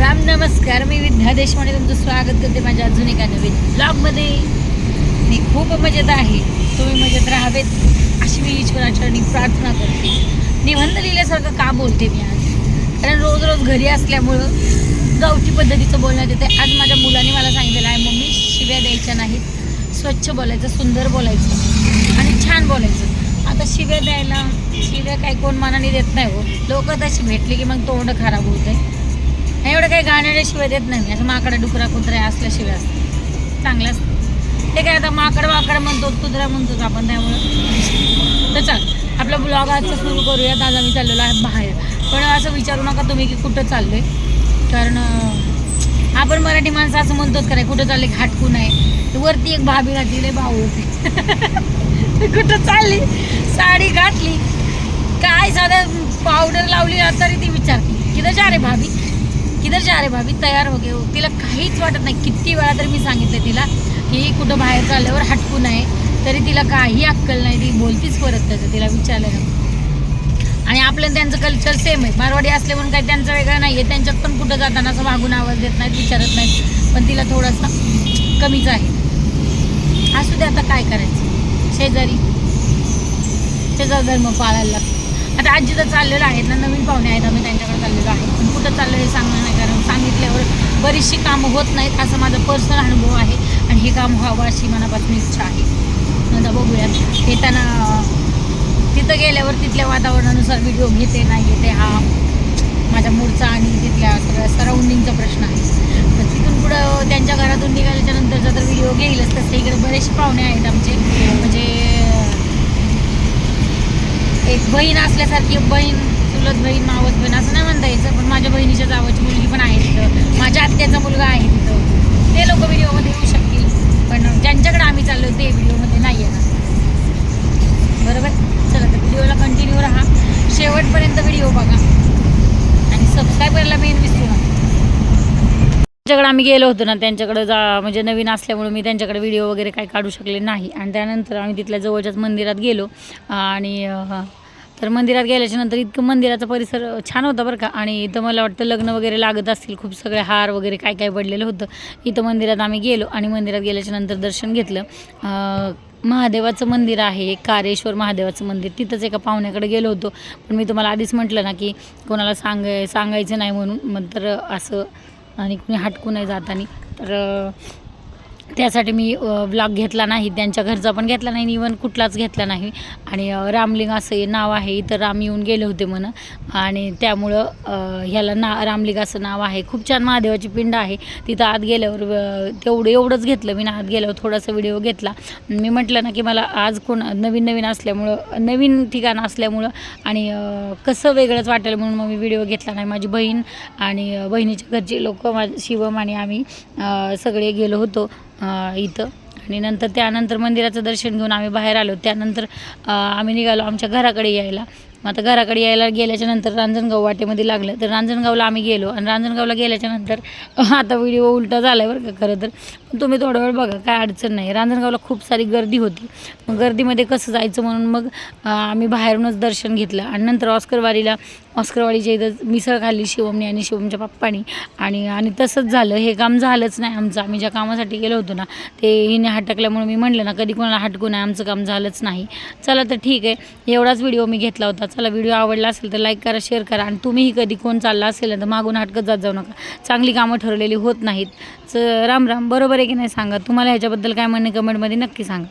राम नमस्कार मी विद्या देशपांडे तुमचं स्वागत करते माझ्या अजून एका नवीन ब्लॉगमध्ये मी खूप मजेत आहे. तुम्ही मजेत राहावेत अशी मी ईश्वराचरणी प्रार्थना करते. निबंध लिहिल्यासारखं का बोलते मी आज? कारण रोज रोज घरी असल्यामुळं गावठी पद्धतीचं बोलण्यात येते. आज माझ्या मुलाने मला सांगितलेलं आहे मम्मी शिव्या द्यायच्या नाहीत. स्वच्छ बोलायचं सुंदर बोलायचं आणि छान बोलायचं. आता शिव्या द्यायला शिव्या काही कोण मनाने देत नाही हो. लोक तशी भेटली की मग तोंड खराब होत आहे काही गाण्याशिवाय देत नाही असं माकडा डुकरा कुत्रा असल्याशिवाय असतं. चांगलं असतं. ते काय आता माकड वाकड म्हणतो कुत्रा म्हणतोच आपण त्यामुळं. तर चाल आपला ब्लॉग आजचा सुरू करूयात. आज आम्ही चाललेलो आहे बाहेर. पण असं विचारू नका तुम्ही की कुठं चाललो आहे कारण आपण मराठी माणसं असं म्हणतोच का कुठं चालले घाटकून आहे वरती एक भाभी घातली भाऊ होते. कुठं चालली? साडी घातली. काय साधं पावडर लावली तरी ती विचारते. की तशा रे भाभी? किधर जा रे हो भाभी? तयार हो गे हो। तिला काहीच वाटत नाही. किती वेळा तरी मी सांगितलं तिला की कुठं बाहेर चालल्यावर हटकू नये. तरी तिला काही अक्कल नाही. ती बोलतीच परत त्याचं. तिला विचारलं ना आणि आपलं त्यांचं कल्चर सेम आहे. मारवाडी असले म्हणून काही त्यांचं वेगळं नाही आहे त्यांच्यात पण कुठं जाताना असं मागून आवाज देत नाहीत विचारत नाहीत. पण तिला थोडासा कमीच आहे. असू दे आता काय करायचं. शेजारी. शेजार धर्म पाळायला लागतो. आता आजी तर चाललेलं आहेत ना नवीन पाहुणे आहेत आम्ही त्यांच्याकडे चाललेलो आहे. पण कुठं चाललं हे सांगणार नाही कारण सांगितल्यावर बरीचशी कामं होत नाहीत असं माझा पर्सनल अनुभव आहे. आणि हे काम व्हावं अशी मनापासून इच्छा आहे. आता बघूयात येताना तिथं गेल्यावर तिथल्या वातावरणानुसार व्हिडिओ घेते नाही घेते हा माझ्या मूडचा आणि तिथल्या सगळ्या सराउंडिंगचा प्रश्न आहे. तर तिथून पुढं त्यांच्या घरातून निघाल्याच्या नंतरचा तर व्हिडिओ घेईलच. तसं इकडे बरेचसे पाहुणे आहेत आमचे. म्हणजे एक बहीण असल्यासारखी बहीण चुलत बहीण मावस बहीण असं नाही म्हणता यायचं पण माझ्या बहिणीच्या जावाची मुलगी पण आहे तिथं. माझ्या आत्याचा मुलगा आहे तिथं. ते लोक व्हिडिओमध्ये येऊ शकतील पण ज्यांच्याकडे आम्ही चाललो ते व्हिडिओमध्ये नाही येणार. बरोबर? चला तर व्हिडिओला कंटिन्यू राहा. शेवटपर्यंत व्हिडिओ बघा. आणि सबस्क्राईब करायला मेन विसरू नका. त्यांच्याकडे आम्ही गेलो होतो ना त्यांच्याकडे जा म्हणजे नवीन असल्यामुळे मी त्यांच्याकडे व्हिडिओ वगैरे काही काढू शकले नाही. आणि त्यानंतर आम्ही तिथल्या जवळच्याच मंदिरात गेलो. आणि तर मंदिरात गेल्याच्यानंतर इतकं मंदिराचा परिसर छान होता बरं का. आणि इथं मला वाटतं लग्न वगैरे लागत असतील खूप सगळे हार वगैरे काय काय पडलेलं होतं. इथं मंदिरात आम्ही गेलो आणि मंदिरात गेल्याच्यानंतर दर्शन घेतलं. महादेवाचं मंदिर आहे एक कारेश्वर महादेवाचं मंदिर. तिथंच एका पाहुण्याकडे गेलो होतो. पण मी तुम्हाला आधीच म्हटलं ना की कोणाला सांगाय सांगायचं नाही म्हणून. मग तर असं आणि कुणी हटकू नाही जाताना. तर त्यासाठी मी ब्लॉग घेतला नाही त्यांच्या घरचा पण घेतला नाही इवन कुठलाच घेतला नाही. आणि रामलिंग असं नाव आहे इथं राम येऊन गेले होते म्हणून आणि त्यामुळं ह्याला ना रामलिंग असं नाव आहे. खूप छान महादेवाची पिंड आहे. तिथं आत गेल्यावर तेवढं एवढंच घेतलं. मी ना आत गेल्यावर थोडासा व्हिडिओ घेतला. मी म्हटलं ना की मला आज कोण नवीन नवीन असल्यामुळं नवीन ठिकाण असल्यामुळं आणि कसं वेगळंच वाटेल म्हणून मग मी व्हिडिओ घेतला नाही. माझी बहीण आणि बहिणीच्या घरचे लोक मा शिवम आणि आम्ही सगळे गेलो होतो. इथं. आणि नंतर त्यानंतर मंदिराचं दर्शन घेऊन आम्ही बाहेर आलो. त्यानंतर आम्ही निघालो आमच्या घराकडे यायला. मग आता घराकडे यायला गेल्याच्यानंतर रांजणगाव वाटेमध्ये लागलं. तर रांजणगावला आम्ही गेलो आणि रांजणगावला गेल्याच्यानंतर आता व्हिडिओ उलटा झाला आहे बरं का खरं तर. पण तुम्ही थोडा वेळ बघा काय अडचण नाही. रांजणगावला खूप सारी गर्दी होती. मग गर्दीमध्ये कसं जायचं म्हणून मग आम्ही बाहेरूनच दर्शन घेतलं आणि नंतर ऑस्करवाडीला ऑस्करवाडीच्या इथं मिसळ खाल्ली शिवमने आणि शिवमच्या पप्पानी. आणि आणि तसंच झालं. हे काम झालंच नाही आमचं. आम्ही ज्या कामासाठी गेलो होतो ना ते हिने हटकल्यामुळे मी म्हटलं ना कधी कोणाला हटकू नाही आमचं काम झालंच नाही. चला तर ठीक आहे. एवढाच व्हिडिओ मी घेतला होता. चला व्हिडिओ आवडला असेल तर लाईक करा शेअर करा. आणि तुम्हीही कधी कोण चालला असेल ना तर मागून हटकत जात जाऊ नका. चांगली कामं ठरवलेली होत नाहीत. च राम राम. बरोबर आहे की नाही सांगा? तुम्हाला ह्याच्याबद्दल काय म्हणणे? कमेंटमध्ये नक्की सांगा.